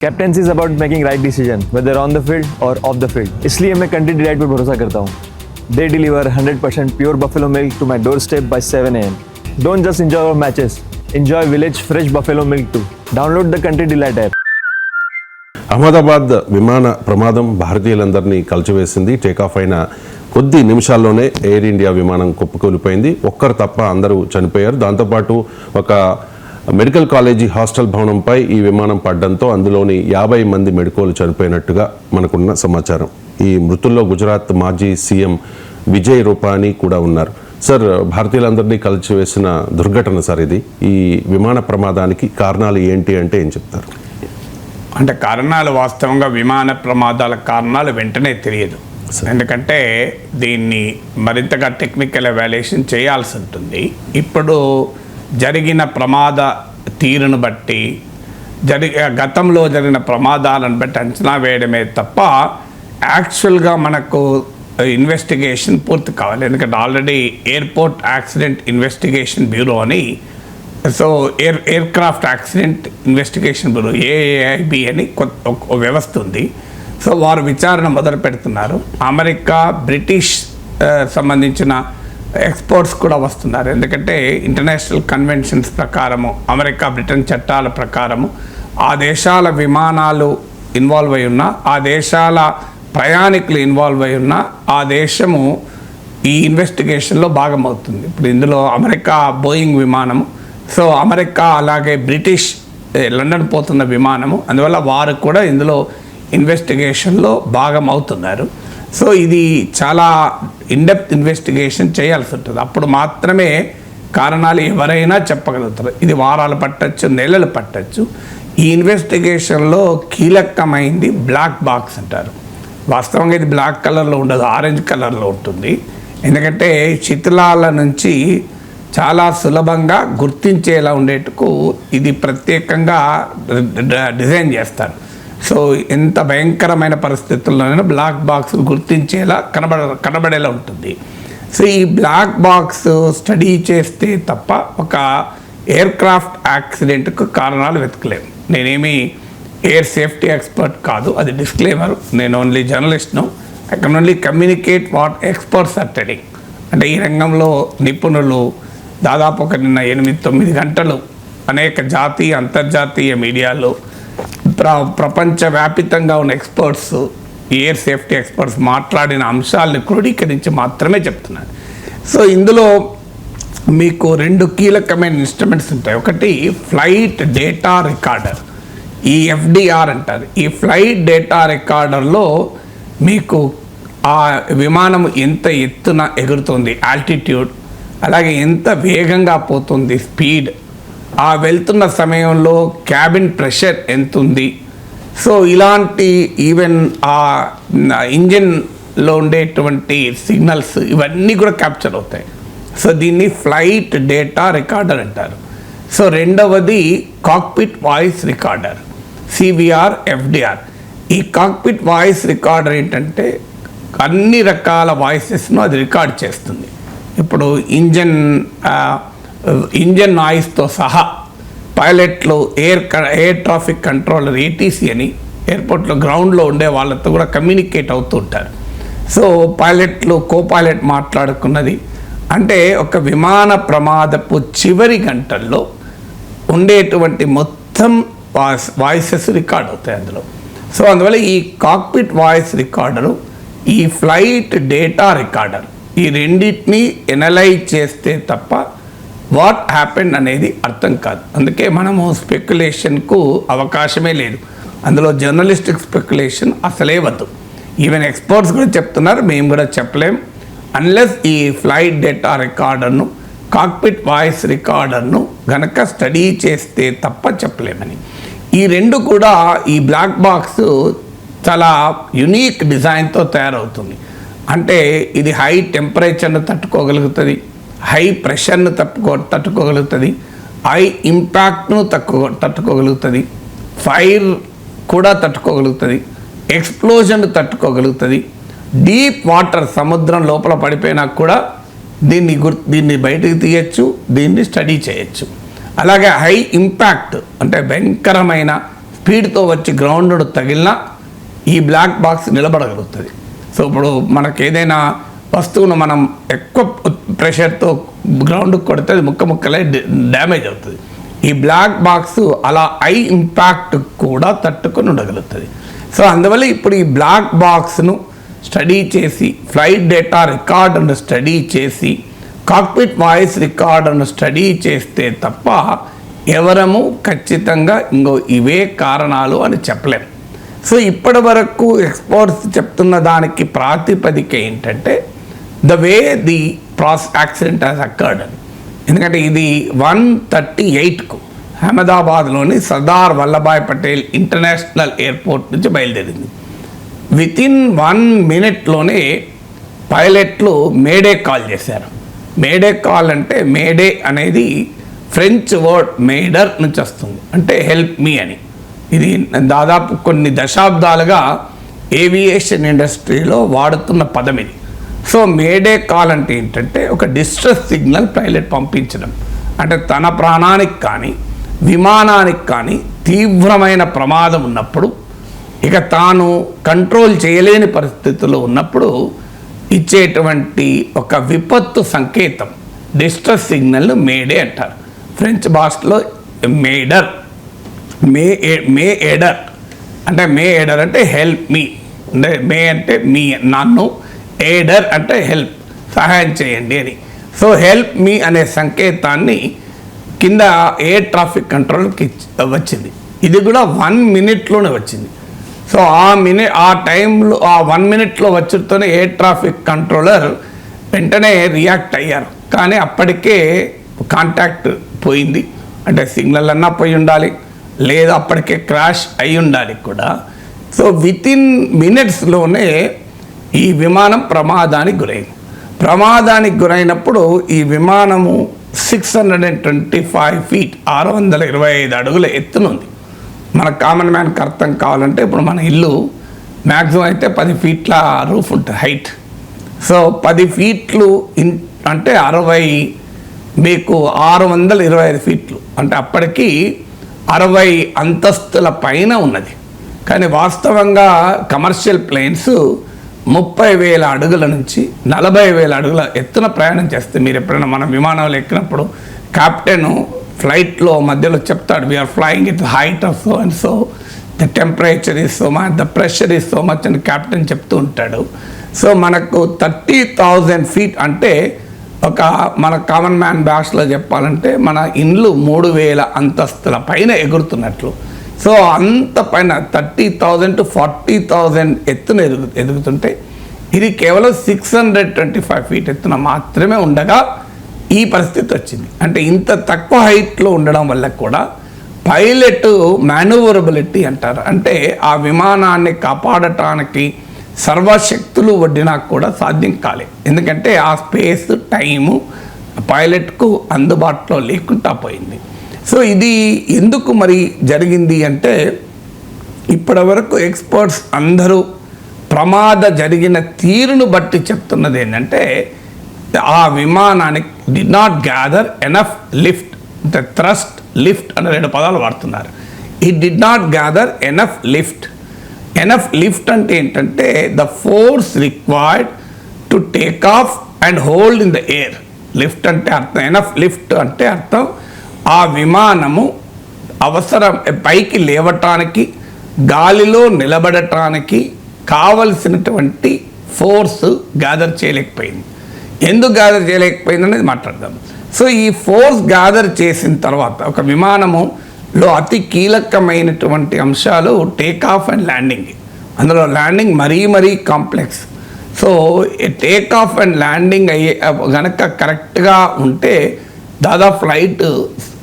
captaincy is about making right decision whether on the field or off the field इसलिए मैं country delight पर भरोसा करता हूँ they deliver 100% pure buffalo milk to my doorstep by 7 AM don't just enjoy our matches enjoy village fresh buffalo milk too download the country delight app Ahmedabad విమాన ప్రమాదం భారతీయులందరినీ కలిచివేసింది takeoff అయిన కొద్ది నిమిషాల్లోనే ఎయిర్ ఇండియా విమానం కుప్పకూలిపోయింది ఒక్కరు తప్ప అందరూ చనిపోయారు దాంతోపాటు ఒక మెడికల్ కాలేజీ హాస్టల్ భవనంపై ఈ విమానం పడ్డంతో అందులోని యాభై మంది మెడికోలు చనిపోయినట్టుగా మనకున్న సమాచారం. ఈ మృతుల్లో గుజరాత్ మాజీ సీఎం విజయ్ రూపానీ కూడా ఉన్నారు. సార్ భారతీయులందరినీ కలిచివేసిన దుర్ఘటన సార్ ఇది. ఈ విమాన ప్రమాదానికి కారణాలు ఏంటి అంటే ఏం చెప్తారు? అంటే కారణాలు వాస్తవంగా విమాన ప్రమాదాల కారణాలు వెంటనే తెలియదు. ఎందుకంటే దీన్ని మరింతగా టెక్నికల్ ఎవాల్యుయేషన్ చేయాల్సి ఉంటుంది. ఇప్పుడు జరిగిన ప్రమాద తీరును బట్టి జరి గతంలో జరిగిన ప్రమాదాలను బట్టి అంచనా వేయడమే తప్ప యాక్చువల్గా మనకు ఇన్వెస్టిగేషన్ పూర్తి కావాలి. ఎందుకంటే already airport accident investigation bureau అని so air aircraft accident investigation bureau AIB అని కొత్త వ్యవస్థ ఉంది. సో వారు విచారణ మొదలు పెడుతున్నారు అమెరికా బ్రిటిష్ సంబంధించిన ఎక్స్పోర్ట్స్ కూడా వస్తున్నారు. ఎందుకంటే ఇంటర్నేషనల్ కన్వెన్షన్స్ ప్రకారము అమెరికా బ్రిటన్ చట్టాల ప్రకారము ఆ దేశాల విమానాలు ఇన్వాల్వ్ అయి ఉన్న ఆ దేశాల ప్రయాణికులు ఇన్వాల్వ్ అయి ఉన్న ఆ దేశము ఈ ఇన్వెస్టిగేషన్లో భాగమవుతుంది. ఇప్పుడు ఇందులో అమెరికా బోయింగ్ విమానము సో అమెరికా అలాగే బ్రిటిష్ లండన్ పోతున్న విమానము అందువల్ల వారు కూడా ఇందులో ఇన్వెస్టిగేషన్లో భాగం అవుతున్నారు సో ఇది చాలా ఇన్డెప్త్ ఇన్వెస్టిగేషన్ చేయాల్సి ఉంటుంది. అప్పుడు మాత్రమే కారణాలు ఎవరైనా చెప్పగలుగుతారు. ఇది వారాలు పట్టచ్చు నెలలు పట్టచ్చు. ఈ ఇన్వెస్టిగేషన్లో కీలకమైంది బ్లాక్ బాక్స్ అంటారు. వాస్తవంగా ఇది బ్లాక్ కలర్లో ఉండదు ఆరెంజ్ కలర్లో ఉంటుంది. ఎందుకంటే శిథిలాల నుంచి చాలా సులభంగా గుర్తించేలా ఉండేటకు ఇది ప్రత్యేకంగా డిజైన్ చేస్తారు. సో ఎంత భయంకరమైన పరిస్థితుల్లోనైనా బ్లాక్ బాక్స్ గుర్తించేలా కనబడ కనబడేలా ఉంటుంది. సో ఈ బ్లాక్ బాక్స్ స్టడీ చేస్తే తప్ప ఒక ఎయిర్ క్రాఫ్ట్ యాక్సిడెంట్కు కారణాలు వెతకలేము నేనేమి ఎయిర్ సేఫ్టీ ఎక్స్పర్ట్ కాదు అది డిస్క్లైమర్ నేను only జర్నలిస్ట్ను I can only communicate what experts are telling అంటే ఈ రంగంలో నిపుణులు దాదాపు ఒక నిన్న ఎనిమిది తొమ్మిది గంటలు అనేక జాతీయ అంతర్జాతీయ మీడియాలో ప్ర ప్రపంచవ్యాపితంగా ఉన్న ఎక్స్పర్ట్స్ ఎయిర్ సేఫ్టీ ఎక్స్పర్ట్స్ మాట్లాడిన అంశాలను క్రోడీకరించి మాత్రమే చెప్తున్నాను సో ఇందులో మీకు రెండు కీలకమైన ఇన్స్ట్రుమెంట్స్ ఉంటాయి. ఒకటి ఫ్లైట్ డేటా రికార్డర్ ఈ ఎఫ్డిఆర్ అంటారు. ఈ ఫ్లైట్ డేటా రికార్డర్లో మీకు ఆ విమానం ఎంత ఎత్తున ఎగురుతుంది? ఆల్టిట్యూడ్ అలాగే ఎంత వేగంగా పోతుంది? స్పీడ్ ఆ వెళ్తున్న సమయంలో క్యాబిన్ ప్రెషర్ ఎంత ఉంది సో ఇలాంటి ఈవెన్ ఆ ఇంజిన్లో ఉండేటువంటి సిగ్నల్స్ ఇవన్నీ కూడా క్యాప్చర్ అవుతాయి. సో దీన్ని ఫ్లైట్ డేటా రికార్డర్ అంటారు. సో రెండవది cockpit voice recorder CVR FDR ఈ కాక్పిట్ వాయిస్ రికార్డర్ ఏంటంటే అన్ని రకాల వాయిసెస్ను అది రికార్డ్ చేస్తుంది. ఇప్పుడు ఇంజన్ ఇంజన్ నాయిస్తో సహా పైలట్లు ఎయిర్ క- ఎయిర్ ట్రాఫిక్ కంట్రోలర్ ఏటీసీ అని ఎయిర్పోర్ట్లో గ్రౌండ్లో ఉండే వాళ్ళతో కూడా కమ్యూనికేట్ అవుతూ ఉంటారు. సో పైలట్లు కో పైలట్ మాట్లాడుకున్నది అంటే ఒక విమాన ప్రమాదపు చివరి గంటల్లో ఉండేటువంటి మొత్తం వాయిస్ వాయిసెస్ రికార్డ్ అవుతాయి అందులో. సో అందువల్ల ఈ కాక్పిట్ వాయిస్ రికార్డరు ఈ ఫ్లైట్ డేటా రికార్డర్ ఈ రెండింటినీ ఎనలైజ్ చేస్తే తప్ప వాట్ హ్యాపెండ్ అనేది అర్థం కాదు. అందుకే మనము స్పెక్యులేషన్కు అవకాశమే లేదు. అందులో జర్నలిస్టిక్ స్పెక్యులేషన్ అసలే వద్దు. ఈవెన్ ఎక్స్పర్ట్స్ కూడా చెప్తున్నారు మేము కూడా చెప్పలేం. అన్లెస్ ఈ ఫ్లైట్ డేటా రికార్డర్ను కాక్పిట్ వాయిస్ రికార్డర్ను గనక స్టడీ చేస్తే తప్ప చెప్పలేమని. ఈ రెండు కూడా ఈ బ్లాక్ బాక్స్ చాలా యునీక్ డిజైన్తో తయారవుతుంది. అంటే ఇది హై టెంపరేచర్ను తట్టుకోగలుగుతుంది. హై ప్రెషర్ను తట్టుకో తట్టుకోగలుగుతుంది. హై ఇంపాక్ట్ను తక్కువ తట్టుకోగలుగుతుంది. ఫైర్ కూడా తట్టుకోగలుగుతుంది. ఎక్స్ప్లోజన్ తట్టుకోగలుగుతుంది. డీప్ వాటర్ సముద్రం లోపల పడిపోయినా కూడా దీన్ని గుర్ దీన్ని బయటకు తీయచ్చు దీన్ని స్టడీ చేయొచ్చు. అలాగే హై ఇంపాక్ట్ అంటే భయంకరమైన స్పీడ్తో వచ్చి గ్రౌండ్ తగిలినా ఈ బ్లాక్ బాక్స్ నిలబడగలుగుతుంది. సో ఇప్పుడు మనకు ఏదైనా వస్తువును మనం ఎక్కువ ప్రెషర్తో గ్రౌండ్ కొడితే అది ముక్క ముక్కలై డ్యామేజ్ అవుతుంది. ఈ బ్లాక్ బాక్స్ అలా ఐ ఇంపాక్ట్ కూడా తట్టుకొని ఉండగలుగుతుంది. సో అందువల్ల ఇప్పుడు ఈ బ్లాక్ బాక్స్ను స్టడీ చేసి ఫ్లైట్ డేటా రికార్డును స్టడీ చేసి కాక్పిట్ వాయిస్ రికార్డును స్టడీ చేస్తే తప్ప ఎవరము ఖచ్చితంగా ఇంకో ఇవే కారణాలు అని చెప్పలేం. సో ఇప్పటి వరకు ఎక్స్పర్ట్స్ చెప్తున్న దానికి ప్రాతిపదిక ఏంటంటే the way the pros accident has occurred అని ఎందుకంటే ఇది వన్ థర్టీ ఎయిట్కు అహ్మదాబాద్లోని సర్దార్ వల్లభాయ్ పటేల్ ఇంటర్నేషనల్ ఎయిర్పోర్ట్ నుంచి బయలుదేరింది. వితిన్ వన్ మినిట్లోనే పైలట్లు మేడే కాల్ చేశారు. మేడే కాల్ అంటే మేడే అనేది ఫ్రెంచ్ వర్డ్ మేడర్ నుంచి వస్తుంది. అంటే హెల్ప్ మీ అని. ఇది దాదాపు కొన్ని దశాబ్దాలుగా ఏవియేషన్ ఇండస్ట్రీలో వాడుతున్న పదం ఇది. సో మేడే కాల్ అంటే ఏంటంటే ఒక డిస్ట్రెస్ సిగ్నల్ పైలట్ పంపించడం. అంటే తన ప్రాణానికి కానీ విమానానికి కానీ తీవ్రమైన ప్రమాదం ఉన్నప్పుడు ఇక తాను కంట్రోల్ చేయలేని పరిస్థితుల్లో ఉన్నప్పుడు ఇచ్చేటువంటి ఒక విపత్తు సంకేతం డిస్ట్రెస్ సిగ్నల్ను మేడే అంటారు. ఫ్రెంచ్ భాషలో మేడర్ మే ఏ- మే ఎడర్ అంటే మే ఎడర్ అంటే హెల్ప్ మీ. అంటే మే అంటే మీ నన్ను. ఎయిడర్ అంటే హెల్ప్ సహాయం చేయండి అని. సో హెల్ప్ మీ అనే సంకేతాన్ని కింద ఏ ట్రాఫిక్ కంట్రోల్కి వచ్చింది. ఇది కూడా వన్ మినిట్లోనే వచ్చింది. సో ఆ మినిట్ ఆ టైంలో ఆ వన్ మినిట్లో వచ్చితోనే ఏ ట్రాఫిక్ కంట్రోలర్ వెంటనే రియాక్ట్ అయ్యారు. కానీ అప్పటికే కాంటాక్ట్ పోయింది. అంటే సిగ్నల్ అన్నా పోయి ఉండాలి లేదా అప్పటికే క్రాష్ అయి ఉండాలి కూడా. సో వితిన్ మినిట్స్లోనే ఈ విమానం ప్రమాదానికి గురైంది ప్రమాదానికి గురైనప్పుడు ఈ విమానము six hundred and twenty five feet ఆరు వందల ఇరవై ఐదు అడుగుల ఎత్తునుంది. మన కామన్ మ్యాన్కి అర్థం కావాలంటే ఇప్పుడు మన ఇల్లు మ్యాక్సిమం అయితే పది ఫీట్ల రూఫ్ ఉంటుంది హైట్ సో పది ఫీట్లు ఇన్ అంటే అరవై మీకు ఆరు వందల ఇరవై ఐదు ఫీట్లు అంటే అప్పటికి అరవై అంతస్తుల పైన ఉన్నది. కానీ వాస్తవంగా కమర్షియల్ ప్లేన్స్ ముప్పై వేల అడుగుల నుంచి నలభై వేల అడుగుల ఎత్తున ప్రయాణం చేస్తే మీరు ఎప్పుడైనా మన విమానంలో ఎక్కినప్పుడు కెప్టెన్ ఫ్లైట్లో మధ్యలో చెప్తాడు we're flying at height of so and so the temperature is so much the pressure is so much అని కెప్టెన్ చెప్తూ ఉంటాడు. సో మనకు థర్టీ థౌజండ్ ఫీట్ అంటే ఒక మన కామన్ మ్యాన్ భాషలో చెప్పాలంటే మన ఇండ్లు మూడు వేల అంతస్తుల పైన ఎగురుతున్నట్లు. సో అంత పైన thirty thousand to forty thousand ఎత్తున ఎదుగు ఎదుగుతుంటే ఇది కేవలం six hundred twenty five feet ఎత్తున మాత్రమే ఉండగా ఈ పరిస్థితి వచ్చింది. అంటే ఇంత తక్కువ హైట్లో ఉండడం వల్ల కూడా పైలట్ మాన్యూవరబిలిటీ అంటారు. అంటే ఆ విమానాన్ని కాపాడటానికి సర్వశక్తులు వడ్డినా కూడా సాధ్యం కాలేదు ఎందుకంటే ఆ స్పేస్ టైము పైలట్కు అందుబాటులో లేకుండా పోయింది. సో ఇది ఎందుకు మరి జరిగింది అంటే ఇప్పటి వరకు ఎక్స్పర్ట్స్ అందరూ ప్రమాద జరిగిన తీరును బట్టి చెప్తున్నది ఏంటంటే ఆ విమానానికి did not gather enough lift అంటే థ్రస్ట్ లిఫ్ట్ అనే రెండు పదాలు వాడుతున్నారు. ఈ did not gather enough lift enough lift అంటే ఏంటంటే the force required to take off and hold in the air lift అంటే అర్థం ఎనఫ్ లిఫ్ట్ అంటే అర్థం ఆ విమానము అవసరం పైకి లేవటానికి గాలిలో నిలబడటానికి కావలసినటువంటి ఫోర్స్ గ్యాదర్ చేయలేకపోయింది. ఎందుకు గ్యాదర్ చేయలేకపోయింది అనేది మాట్లాడదాం. సో ఈ ఫోర్స్ గ్యాదర్ చేసిన తర్వాత ఒక విమానములో అతి కీలకమైనటువంటి అంశాలు టేక్ ఆఫ్ అండ్ ల్యాండింగ్ అందులో ల్యాండింగ్ మరీ మరీ complex so take off and landing అయ్యే గనక కరెక్ట్గా ఉంటే దాదాపు ఫ్లైట్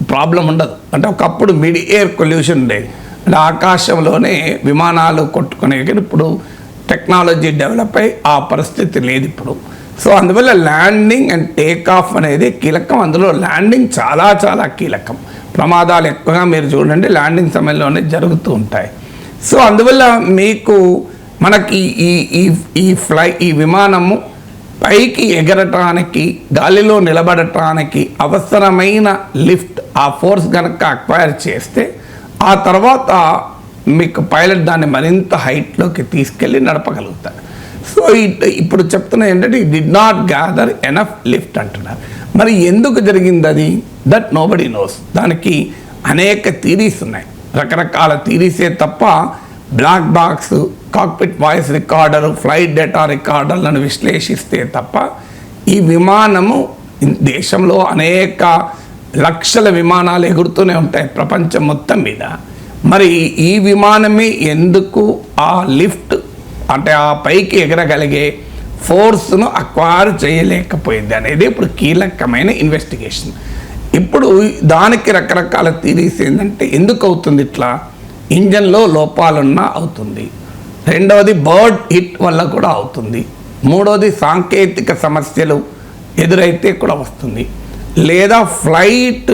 ప్రాబ్లం ఉండదు. అంటే ఒకప్పుడు మిడ్ ఎయిర్ పొల్యూషన్ ఉండేది. అంటే ఆకాశంలోనే విమానాలు కొట్టుకునే కానీ ఇప్పుడు టెక్నాలజీ డెవలప్ అయ్యి ఆ పరిస్థితి లేదు ఇప్పుడు. సో అందువల్ల ల్యాండింగ్ అండ్ టేక్ ఆఫ్ అనేది కీలకం. అందులో ల్యాండింగ్ చాలా చాలా కీలకం. ప్రమాదాలు ఎక్కువగా మీరు చూడండి ల్యాండింగ్ సమయంలోనే జరుగుతూ ఉంటాయి. సో అందువల్ల మీకు మనకి ఈ ఈ ఈ ఫ్లై ఈ విమానము పైకి ఎగరటానికి గాలిలో నిలబడటానికి అవసరమైన లిఫ్ట్ ఆ ఫోర్స్ కనుక అక్వైర్ చేస్తే ఆ తర్వాత మీకు పైలట్ దాన్ని మరింత హైట్లోకి తీసుకెళ్ళి నడపగలుగుతారు. సో ఇట్ ఇప్పుడు చెప్తున్నా ఏంటంటే ఈ did not gather enough lift అంటున్నారు. మరి ఎందుకు జరిగింది అది దట్ నోబడి నోస్ దానికి అనేక థీరీస్ ఉన్నాయి. రకరకాల థీరీసే తప్ప black box cockpit voice recorder flight data రికార్డర్లను విశ్లేషిస్తే తప్ప ఈ విమానము దేశంలో అనేక లక్షల విమానాలు ఎగురుతూనే ఉంటాయి ప్రపంచం మొత్తం మీద. మరి ఈ విమానమే ఎందుకు ఆ లిఫ్ట్ అంటే ఆ పైకి ఎగరగలిగే ఫోర్స్ను అక్వైర్ చేయలేకపోయింది అనేది ఇప్పుడు కీలకమైన ఇన్వెస్టిగేషన్ ఇప్పుడు దానికి రకరకాల థీరీస్ ఏంటంటే ఎందుకు అవుతుంది ఇట్లా? ఇంజన్లో లోపాలున్నా అవుతుంది. రెండవది బర్డ్ హిట్ వల్ల కూడా అవుతుంది. మూడవది సాంకేతిక సమస్యలు ఎదురైతే కూడా వస్తుంది. లేదా flight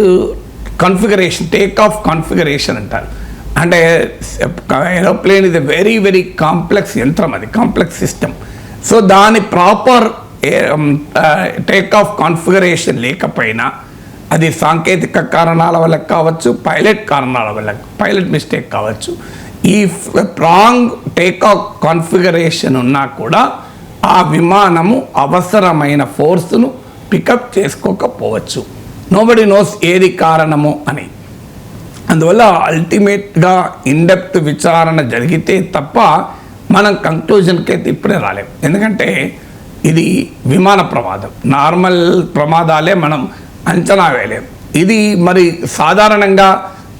configuration take off configuration అంటారు. అంటే ఏరోప్లేన్ ఇది వెరీ వెరీ కాంప్లెక్స్ యంత్రం అది కాంప్లెక్స్ సిస్టమ్. సో దాని ప్రాపర్ టేక్ ఆఫ్ కాన్ఫిగరేషన్ లేకపోయినా అది సాంకేతిక కారణాల వల్ల కావచ్చు పైలట్ కారణాల వల్ల పైలట్ మిస్టేక్ కావచ్చు. ఈ రాంగ్ టేక్ కాన్ఫిగరేషన్ ఉన్నా కూడా ఆ విమానము అవసరమైన ఫోర్స్ను పికప్ చేసుకోకపోవచ్చు. నోబడి నోస్ ఏది కారణము అని. అందువల్ల అల్టిమేట్గా ఇన్డెప్త్ విచారణ జరిగితే తప్ప మనం కంక్లూజన్కి అయితే ఇప్పుడే రాలేం. ఎందుకంటే ఇది విమాన ప్రమాదం. నార్మల్ ప్రమాదాలే మనం అంచనా వేయలేము. ఇది మరి సాధారణంగా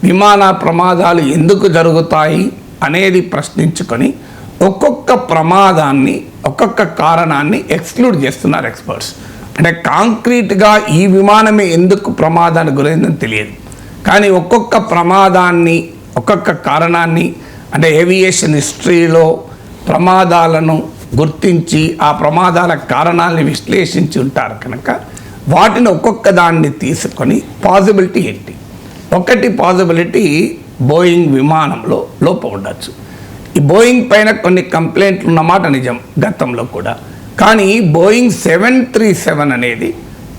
విమాన ప్రమాదాలు ఎందుకు జరుగుతాయి అనేది ప్రశ్నించుకొని ఒక్కొక్క ప్రమాదాన్ని ఒక్కొక్క కారణాన్ని ఎక్స్క్లూడ్ చేస్తున్నారు ఎక్స్పర్ట్స్. అంటే కాంక్రీట్గా ఈ విమానమే ఎందుకు ప్రమాదానికి గురైందని తెలియదు. కానీ ఒక్కొక్క ప్రమాదాన్ని ఒక్కొక్క కారణాన్ని అంటే ఏవియేషన్ హిస్టరీలో ప్రమాదాలను గుర్తించి ఆ ప్రమాదాల కారణాలని విశ్లేషించి ఉంటారు కనుక వాటిని ఒక్కొక్క దాన్ని తీసుకొని పాసిబిలిటీ ఏంటి? ఒకటి పాసిబిలిటీ బోయింగ్ విమానంలో లోపం ఉండొచ్చు. ఈ బోయింగ్ పైన కొన్ని కంప్లైంట్లు ఉన్నమాట నిజం గతంలో కూడా. కానీ బోయింగ్ సెవెన్ త్రీ సెవెన్ అనేది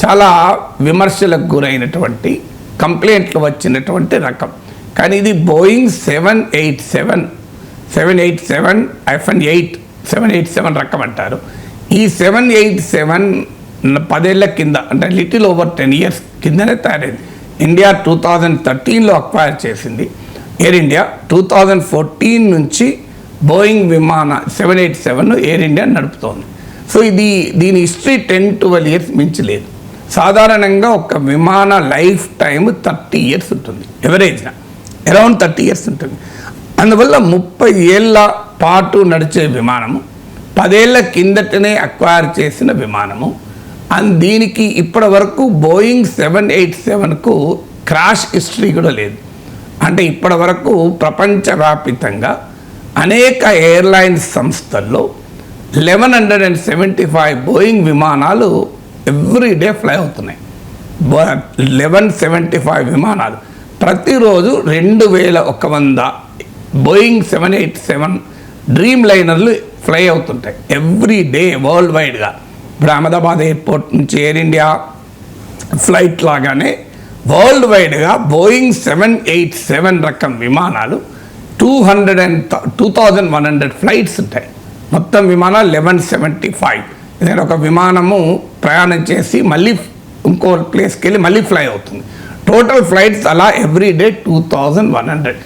చాలా విమర్శలకు గురైనటువంటి కంప్లైంట్లు వచ్చినటువంటి రకం. కానీ ఇది Boeing seven eight seven seven eight seven hyphen eight seven eight seven రకం అంటారు. ఈ సెవెన్ ఎయిట్ సెవెన్ పదేళ్ళ కింద అంటే లిటిల్ ఓవర్ టెన్ ఇయర్స్ కిందనే తయారైంది. ఇండియా టూ థౌజండ్ థర్టీన్లో అక్వైర్ చేసింది. Air India two thousand fourteen నుంచి బోయింగ్ విమాన seven eight seven Air India నడుపుతోంది. సో ఇది దీని హిస్టరీ టెన్ ట్వెల్వ్ ఇయర్స్ మించి లేదు. సాధారణంగా ఒక విమాన లైఫ్ టైం థర్టీ ఇయర్స్ ఉంటుంది. ఎవరేజ్న అరౌండ్ థర్టీ ఇయర్స్ ఉంటుంది. అందువల్ల ముప్పై ఏళ్ళ పాటు నడిచే విమానము పదేళ్ళ కిందటనే అక్వైర్ చేసిన విమానము అండ్ దీనికి ఇప్పటి వరకు బోయింగ్ సెవెన్ ఎయిట్ సెవెన్కు క్రాష్ హిస్టరీ కూడా లేదు. అంటే ఇప్పటి వరకు ప్రపంచవ్యాపితంగా అనేక ఎయిర్లైన్స్ సంస్థల్లో eleven hundred and seventy five Boeing విమానాలు ఎవ్రీ డే ఫ్లై అవుతున్నాయి. లెవెన్ సెవెంటీ ఫైవ్ విమానాలు. ప్రతిరోజు రెండు వేల ఒక వంద బోయింగ్ సెవెన్ ఎయిట్ సెవెన్ డ్రీమ్ లైనర్లు ఫ్లై అవుతుంటాయి. ఎవ్రీ డే వరల్డ్ వైడ్గా. ఇప్పుడు అహ్మదాబాద్ ఎయిర్పోర్ట్ నుంచి ఎయిర్ ఇండియా ఫ్లైట్ లాగానే వరల్డ్ వైడ్గా బోయింగ్ సెవెన్ ఎయిట్ సెవెన్ రకం విమానాలు two hundred and two thousand one hundred flights ఉంటాయి. మొత్తం విమానాలు లెవెన్ సెవెంటీ ఫైవ్. ఏదైనా ఒక విమానము ప్రయాణం చేసి మళ్ళీ ఇంకో ప్లేస్కి వెళ్ళి మళ్ళీ ఫ్లై అవుతుంది. టోటల్ ఫ్లైట్స్ అలా every day two thousand one hundred.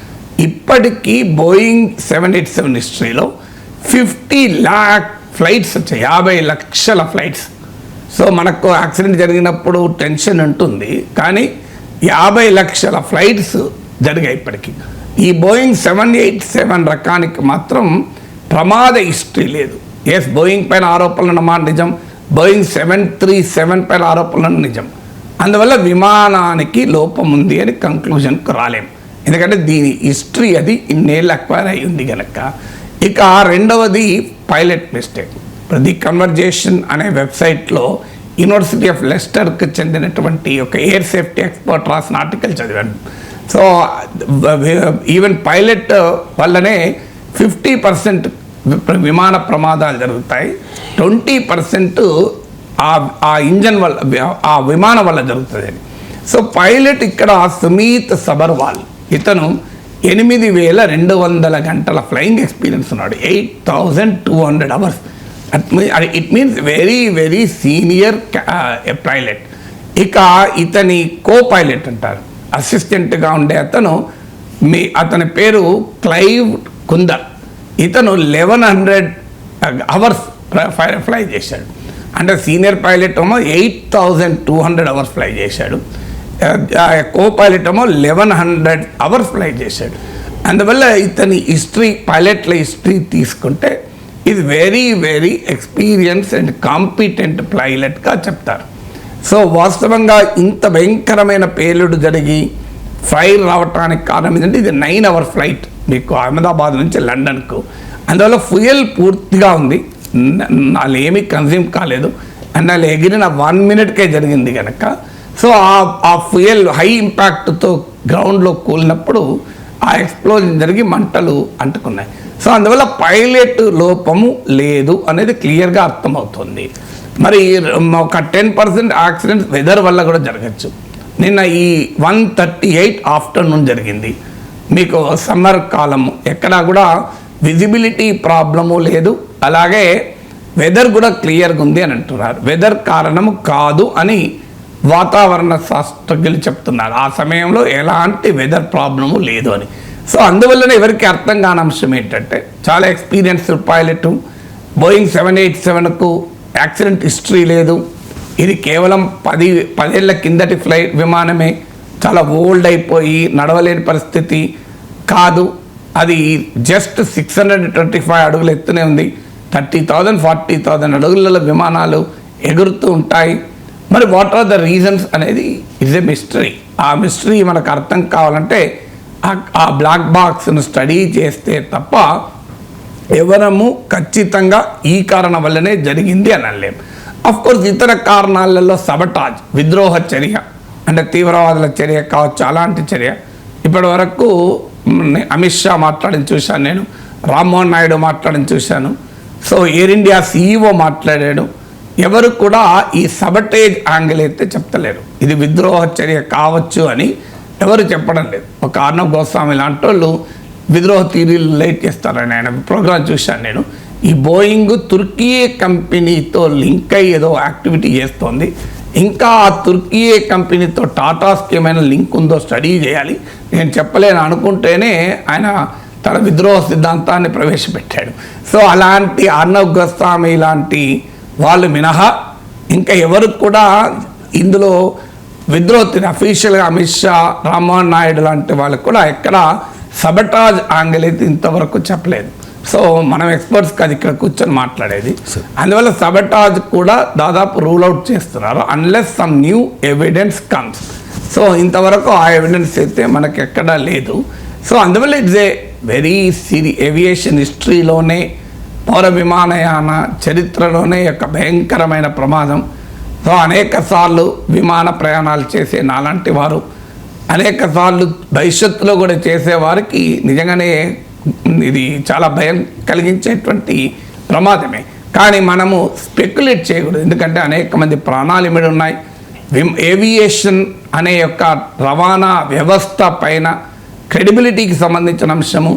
ఇప్పటికీ బోయింగ్ సెవెన్ ఎయిట్ సెవెన్ హిస్టరీలో ఫిఫ్టీ ల్యాక్ ఫ్లైట్స్ వచ్చాయి యాభై లక్షల ఫ్లైట్స్. సో మనకు యాక్సిడెంట్ జరిగినప్పుడు టెన్షన్ ఉంటుంది కానీ యాభై లక్షల ఫ్లైట్స్ జరిగాయి ఇప్పటికీ. ఈ బోయింగ్ సెవెన్ ఎయిట్ సెవెన్ రకానికి మాత్రం ప్రమాద హిస్టరీ లేదు. ఎస్ బోయింగ్ పైన ఆరోపణలు అన్నమాట నిజం బోయింగ్ సెవెన్ త్రీ సెవెన్ పైన ఆరోపణలు నిజం. అందువల్ల విమానానికి లోపం ఉంది అని కంక్లూజన్కు రాలేం. ఎందుకంటే దీని హిస్టరీ అది ఇన్నేళ్ళు అక్వైర్ అయి ఉంది కనుక ఇక రెండవది పైలట్ మిస్టేక్ ది కన్వర్జేషన్ అనే వెబ్సైట్లో యూనివర్సిటీ ఆఫ్ లెస్టర్కి చెందినటువంటి ఒక ఎయిర్ సేఫ్టీ ఎక్స్పర్ట్ రాసిన ఆర్టికల్ చదివాను. సో ఈవెన్ పైలట్ వల్లనే ఫిఫ్టీ పర్సెంట్ విమాన ప్రమాదాలు జరుగుతాయి. ట్వంటీ పర్సెంట్ ఆ ఇంజన్ వల్ల ఆ విమానం వల్ల జరుగుతుంది సో పైలట్ ఇక్కడ సుమీత్ సబర్వాల్. ఇతను ఎనిమిది వేల రెండు వందల గంటల ఫ్లయింగ్ ఎక్స్పీరియన్స్ ఉన్నాడు. Eight thousand two hundred hours it means very very senior pilot ఇక ఇతని కో పైలట్ అంటారు అసిస్టెంట్గా ఉండే అతను మీ అతని పేరు క్లైవ్ కుందర్. ఇతను లెవెన్ హండ్రెడ్ అవర్స్ ఫ్లై చేశాడు. అంటే సీనియర్ పైలట్ ఏమో eight thousand two hundred hours fly చేశాడు. కో పైలట్ ఏమో లెవెన్ హండ్రెడ్ అవర్స్ ఫ్లై చేశాడు. అందువల్ల ఇతని హిస్టరీ పైలట్ల హిస్టరీ తీసుకుంటే ఇది very very experience and competent పైలట్గా చెప్తారు. సో వాస్తవంగా ఇంత భయంకరమైన పేలుడు జరిగి ఫైర్ రావటానికి కారణం ఏంటంటే ఇది నైన్ అవర్ ఫ్లైట్ మీకు అహ్మదాబాద్ నుంచి లండన్కు. అందువల్ల ఫ్యూయల్ పూర్తిగా ఉంది. వాళ్ళు ఏమీ కన్జ్యూమ్ కాలేదు. అండ్ వాళ్ళు ఎగిరిన వన్ మినిట్కే జరిగింది కనుక సో ఆ- ఆ ఫ్యూయల్ హై ఇంపాక్ట్తో గ్రౌండ్లో కూలినప్పుడు ఆ ఎక్స్ప్లోజన్ జరిగి మంటలు అంటుకున్నాయి. సో అందువల్ల పైలట్ లోపము లేదు అనేది క్లియర్గా అర్థమవుతుంది. మరి ఒక టెన్ పర్సెంట్ యాక్సిడెంట్స్ వెదర్ వల్ల కూడా జరగచ్చు. నిన్న ఈ వన్ థర్టీ ఎయిట్ ఆఫ్టర్నూన్ జరిగింది. మీకు సమ్మర్ కాలము ఎక్కడా కూడా విజిబిలిటీ ప్రాబ్లము లేదు. అలాగే వెదర్ కూడా క్లియర్గా ఉంది అని అంటున్నారు. వెదర్ కారణము కాదు అని వాతావరణ శాస్త్రజ్ఞులు చెప్తున్నారు. ఆ సమయంలో ఎలాంటి వెదర్ ప్రాబ్లము లేదు అని. సో అందువల్లనే ఎవరికి అర్థం కాని అంశం ఏంటంటే చాలా experienced pilot Boeing seven eight సెవెన్కు accident history లేదు. ఇది కేవలం పది పదేళ్ళ కిందటి ఫ్లైట్ విమానమే. చాలా ఓల్డ్ అయిపోయి నడవలేని పరిస్థితి కాదు. అది just six hundred twenty five అడుగులు ఎత్తునే ఉంది. థర్టీ థౌజండ్ ఫార్టీ థౌజండ్ అడుగులలో విమానాలు ఎగురుతూ ఉంటాయి. మరి వాట్ ఆర్ ద రీజన్స్ అనేది ఇస్ ఎ మిస్టరీ ఆ మిస్టరీ మనకు అర్థం కావాలంటే ఆ- ఆ బ్లాక్ బాక్స్ను స్టడీ చేస్తే తప్ప ఎవరము ఖచ్చితంగా ఈ కారణం వల్లనే జరిగింది అని అనలేం. అఫ్ కోర్స్ ఇతర కారణాలలో సబటాజ్ విద్రోహ చర్య అంటే తీవ్రవాదుల చర్య కావచ్చు అలాంటి చర్య. ఇప్పటి వరకు అమిత్ షా మాట్లాడిన చూశాను నేను రామ్మోహన్ నాయుడు మాట్లాడిన చూశాను. సో ఎయిర్ ఇండియా సీఈఓ మాట్లాడాడు. ఎవరు కూడా ఈ సబటేజ్ యాంగిల్ అయితే చెప్తలేరు. ఇది విద్రోహ చర్య కావచ్చు అని ఎవరు చెప్పడం లేదు. ఒక అర్ణబ్ గోస్వామి లాంటి వాళ్ళు విద్రోహ తీరీలు లైట్ చేస్తారని ఆయన ప్రోగ్రామ్ చూశాను నేను. ఈ బోయింగ్ తుర్కీ కంపెనీతో లింక్ అయ్యి ఏదో యాక్టివిటీ చేస్తోంది. ఇంకా ఆ తుర్కీ కంపెనీతో టాటాస్కి ఏమైనా లింక్ ఉందో స్టడీ చేయాలి. నేను చెప్పలేను అనుకుంటేనే ఆయన తన విద్రోహ సిద్ధాంతాన్ని ప్రవేశపెట్టాడు. సో అలాంటి అర్ణవ్ గోస్వామి లాంటి వాళ్ళు మినహా ఇంకా ఎవరు కూడా ఇందులో విద్రోహి అఫీషియల్గా అమిత్ షా రామ్మోహన్ నాయుడు లాంటి వాళ్ళకు కూడా ఎక్కడ సబటాజ్ యాంగిల్ అయితే ఇంతవరకు చెప్పలేదు. సో మనం ఎక్స్పర్ట్స్కి అది ఇక్కడ కూర్చొని మాట్లాడేది. అందువల్ల సబటాజ్ కూడా దాదాపు రూల్ అవుట్ చేస్తున్నారు unless some new evidence comes so ఇంతవరకు ఆ ఎవిడెన్స్ అయితే మనకి ఎక్కడా లేదు. సో అందువల్ల it's a very serious aviation హిస్టరీలోనే పౌర విమానయాన చరిత్రలోనే యొక్క భయంకరమైన ప్రమాదం. సో అనేక సార్లు విమాన ప్రయాణాలు చేసే నాలాంటి వారు అనేక సార్లు భవిష్యత్తులో కూడా చేసేవారికి నిజంగానే ఇది చాలా భయం కలిగించేటువంటి ప్రమాదమే. కానీ మనము స్పెక్యులేట్ చేయకూడదు. ఎందుకంటే అనేక మంది ప్రాణాలు ఇమిడి ఉన్నాయి. విమ్ ఏవియేషన్ అనే యొక్క రవాణా వ్యవస్థ పైన క్రెడిబిలిటీకి సంబంధించిన అంశము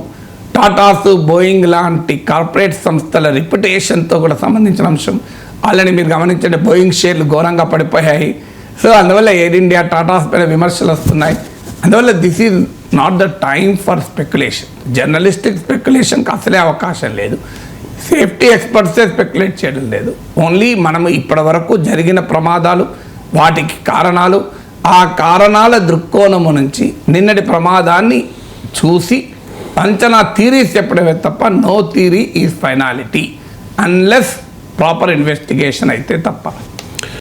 టాటాస్ బోయింగ్ లాంటి కార్పొరేట్ సంస్థల రిప్యుటేషన్తో కూడా సంబంధించిన అంశం. ఆల్రెడీ మీరు గమనించండి బోయింగ్ షేర్లు ఘోరంగా పడిపోయాయి. సో అందువల్ల ఎయిర్ ఇండియా టాటాస్ పైన విమర్శలు వస్తున్నాయి. అందువల్ల this is not the time for speculation. Journalistic స్పెక్యులేషన్కి అసలే అవకాశం లేదు. సేఫ్టీ ఎక్స్పర్ట్సే స్పెక్యులేట్ చేయడం లేదు. ఓన్లీ మనం ఇప్పటి వరకు జరిగిన ప్రమాదాలు వాటికి కారణాలు ఆ కారణాల దృక్కోణము నుంచి నిన్నటి ప్రమాదాన్ని చూసి అంచనా థీరీస్ చెప్పడమే తప్ప no theory is finality unless proper investigation అయితే తప్ప.